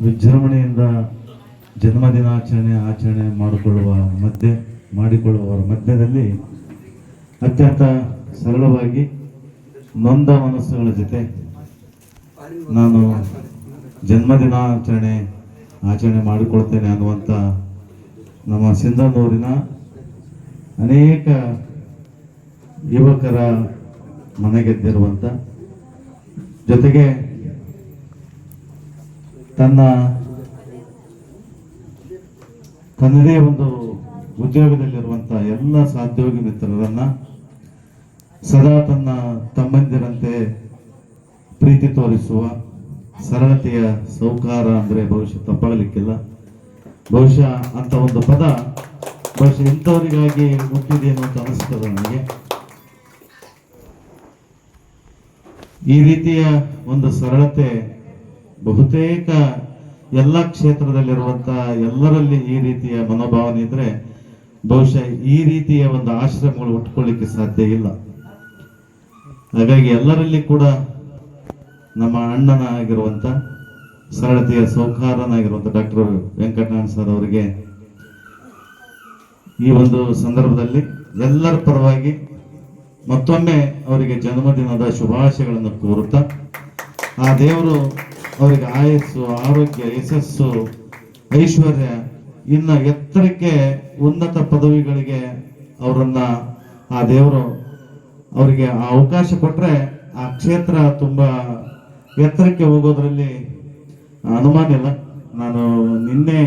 ವಿಜೃಂಭಣೆಯಿಂದ ಜನ್ಮದಿನಾಚರಣೆ ಆಚರಣೆ ಮಾಡಿಕೊಳ್ಳುವ ಮಧ್ಯೆ, ಮಾಡಿಕೊಳ್ಳುವವರ ಮಧ್ಯದಲ್ಲಿ ಅತ್ಯಂತ ಸರಳವಾಗಿ ನೊಂದ ಮನಸ್ಸುಗಳ ಜೊತೆ ನಾನು ಜನ್ಮದಿನಾಚರಣೆ ಆಚರಣೆ ಮಾಡಿಕೊಳ್ತೇನೆ ಅನ್ನುವಂಥ ನಮ್ಮ ಸಿಂಧನೂರಿನ ಅನೇಕ ಯುವಕರ ಮನೆಗೆದ್ದಿರುವಂಥ ಜೊತೆಗೆ ತನ್ನ ತನ್ನದೇ ಒಂದು ಉದ್ಯೋಗದಲ್ಲಿರುವಂಥ ಎಲ್ಲ ಸಹೋದ್ಯೋಗಿ ಮಿತ್ರರನ್ನ ಸದಾ ತನ್ನ ತಮ್ಮಂದಿರಂತೆ ಪ್ರೀತಿ ತೋರಿಸುವ ಸರಳತೆಯ ಸೌಕಾರ ಅಂದರೆ ಬಹುಶಃ ತಪ್ಪಾಗಲಿಕ್ಕಿಲ್ಲ. ಬಹುಶಃ ಅಂತ ಒಂದು ಪದ ಬಹುಶಃ ಇಂಥವರಿಗಾಗಿ ಮುಟ್ಟಿದೆ ಅಂತ ಅನಿಸ್ತದೆ ನನಗೆ. ಈ ರೀತಿಯ ಒಂದು ಸರಳತೆ ಬಹುತೇಕ ಎಲ್ಲ ಕ್ಷೇತ್ರದಲ್ಲಿರುವಂತ ಎಲ್ಲರಲ್ಲಿ ಈ ರೀತಿಯ ಮನೋಭಾವನೆ ಇದ್ರೆ ಬಹುಶಃ ಈ ರೀತಿಯ ಒಂದು ಆಶ್ರಮಗಳು ಉಟ್ಕೊಳ್ಳಿಕ್ಕೆ ಸಾಧ್ಯ ಇಲ್ಲ. ಹಾಗಾಗಿ ಎಲ್ಲರಲ್ಲಿ ಕೂಡ ನಮ್ಮ ಅಣ್ಣನ ಆಗಿರುವಂತ ಸರಳತೆಯ ಸೌಕಾರನಾಗಿರುವಂತ ಡಾಕ್ಟರ್ ವೆಂಕಟನಾರಾಯಣ ಸರ್ ಅವರಿಗೆ ಈ ಒಂದು ಸಂದರ್ಭದಲ್ಲಿ ಎಲ್ಲರ ಪರವಾಗಿ ಮತ್ತೊಮ್ಮೆ ಅವರಿಗೆ ಜನ್ಮದಿನದ ಶುಭಾಶಯಗಳನ್ನು ಕೋರುತ್ತಾ, ಆ ದೇವರು ಅವರಿಗೆ ಆಯಸ್ಸು, ಆರೋಗ್ಯ, ಯಶಸ್ಸು, ಐಶ್ವರ್ಯ, ಇನ್ನು ಎತ್ತರಕ್ಕೆ ಉನ್ನತ ಪದವಿಗಳಿಗೆ ಅವರನ್ನ ಆ ದೇವರು ಅವರಿಗೆ ಆ ಅವಕಾಶ ಕೊಟ್ಟರೆ ಆ ಕ್ಷೇತ್ರ ತುಂಬ ಎತ್ತರಕ್ಕೆ ಹೋಗೋದ್ರಲ್ಲಿ ಅನುಮಾನ ಇಲ್ಲ. ನಾನು ನಿನ್ನೆ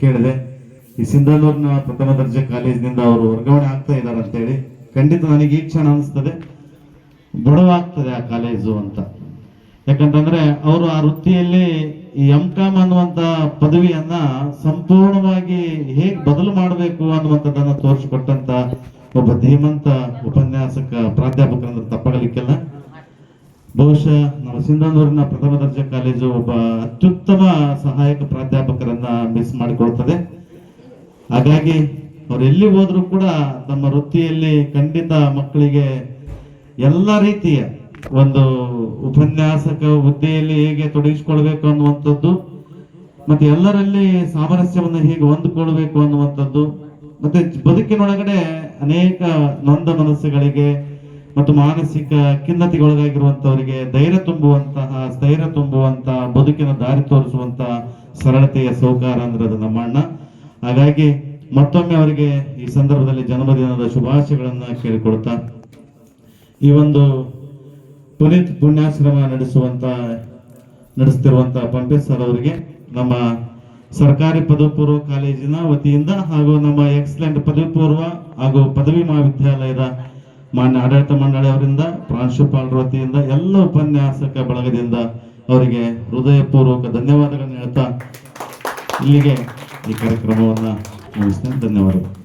ಕೇಳಿದೆ. ಈ ಸಿಂಧನೂರಿನ ಪ್ರಥಮ ದರ್ಜೆ ಕಾಲೇಜಿನಿಂದ ಅವರು ವರ್ಗಾವಣೆ ಆಗ್ತಾ ಇದ್ದಾರೆ ಅಂತೇಳಿ ಖಂಡಿತ ನನಗೆ ಈ ಕ್ಷಣ ಅನಿಸ್ತದೆ. ಬಡವಾಗ್ತದೆ ಆ ಕಾಲೇಜು ಅಂತ. ಯಾಕಂತಂದ್ರೆ ಅವರು ಆ ವೃತ್ತಿಯಲ್ಲಿ ಈ ಎಂ ಕಾಮ್ ಅನ್ನುವಂತ ಪದವಿಯನ್ನ ಸಂಪೂರ್ಣವಾಗಿ ಹೇಗ್ ಬದಲು ಮಾಡಬೇಕು ಅನ್ನುವಂಥದ್ದನ್ನ ತೋರಿಸಿಕೊಟ್ಟಂತ ಒಬ್ಬ ಧೀಮಂತ ಉಪನ್ಯಾಸಕ ಪ್ರಾಧ್ಯಾಪಕರಂದ್ರೆ ತಪ್ಪಾಗಲಿಕ್ಕೆಲ್ಲ. ಬಹುಶಃ ನಮ್ಮ ಸಿಂಧನೂರಿನ ಪ್ರಥಮ ದರ್ಜೆ ಕಾಲೇಜು ಒಬ್ಬ ಅತ್ಯುತ್ತಮ ಸಹಾಯಕ ಪ್ರಾಧ್ಯಾಪಕರನ್ನ ಮಿಸ್ ಮಾಡಿಕೊಳ್ತದೆ. ಹಾಗಾಗಿ ಅವ್ರು ಎಲ್ಲಿ ಹೋದ್ರು ಕೂಡ ತಮ್ಮ ವೃತ್ತಿಯಲ್ಲಿ ಖಂಡಿತ ಮಕ್ಕಳಿಗೆ ಎಲ್ಲ ರೀತಿಯ ಒಂದು ಉಪನ್ಯಾಸಕ ಹುದ್ದೆಯಲ್ಲಿ ಹೇಗೆ ತೊಡಗಿಸಿಕೊಳ್ಬೇಕು ಅನ್ನುವಂಥದ್ದು, ಮತ್ತೆ ಎಲ್ಲರಲ್ಲಿ ಸಾಮರಸ್ಯವನ್ನು ಹೇಗೆ ಹೊಂದಿಕೊಳ್ಬೇಕು ಅನ್ನುವಂಥದ್ದು, ಮತ್ತೆ ಬದುಕಿನೊಳಗಡೆ ಅನೇಕ ನೊಂದ ಮನಸ್ಸುಗಳಿಗೆ ಮತ್ತು ಮಾನಸಿಕ ಖಿನ್ನತೆಗೊಳಗಾಗಿರುವಂತವರಿಗೆ ಧೈರ್ಯ ತುಂಬುವಂತಹ, ಸ್ಥೈರ್ಯ ತುಂಬುವಂತಹ, ಬದುಕಿನ ದಾರಿ ತೋರಿಸುವಂತಹ ಸರಳತೆಯ ಸೌಕಾರ ಅಂದ್ರೆ ಅದು ನಮ್ಮ ಅಣ್ಣ ಹಾಗಾಗಿ ಮತ್ತೊಮ್ಮೆ ಅವರಿಗೆ ಈ ಸಂದರ್ಭದಲ್ಲಿ ಜನ್ಮದಿನದ ಶುಭಾಶಯಗಳನ್ನ ಕೇಳಿಕೊಡ್ತಾ, ಈ ಒಂದು ಪುನೀತ್ ಪುಣ್ಯಾಶ್ರಮ ನಡೆಸುವಂತ, ನಡೆಸ್ತಿರುವಂತ ಪಂಪೇಶ್ ಸರ್ ಅವರಿಗೆ ನಮ್ಮ ಸರ್ಕಾರಿ ಪದವಿ ಪೂರ್ವ ಕಾಲೇಜಿನ ವತಿಯಿಂದ ಹಾಗೂ ನಮ್ಮ ಎಕ್ಸಲೆಂಟ್ ಪದವಿ ಪೂರ್ವ ಹಾಗೂ ಪದವಿ ಮಹಾವಿದ್ಯಾಲಯದ ಮಾನ್ಯ ಆಡಳಿತ ಮಂಡಳಿಯವರಿಂದ ಪ್ರಾಂಶುಪಾಲರ ವತಿಯಿಂದ, ಎಲ್ಲ ಉಪನ್ಯಾಸಕ ಬಳಗದಿಂದ ಅವರಿಗೆ ಹೃದಯಪೂರ್ವಕ ಧನ್ಯವಾದಗಳನ್ನು ಹೇಳ್ತಾ ಇಲ್ಲಿಗೆ ಈ ಕಾರ್ಯಕ್ರಮವನ್ನು ಮುಗಿಸ್ತೇನೆ. ಧನ್ಯವಾದಗಳು.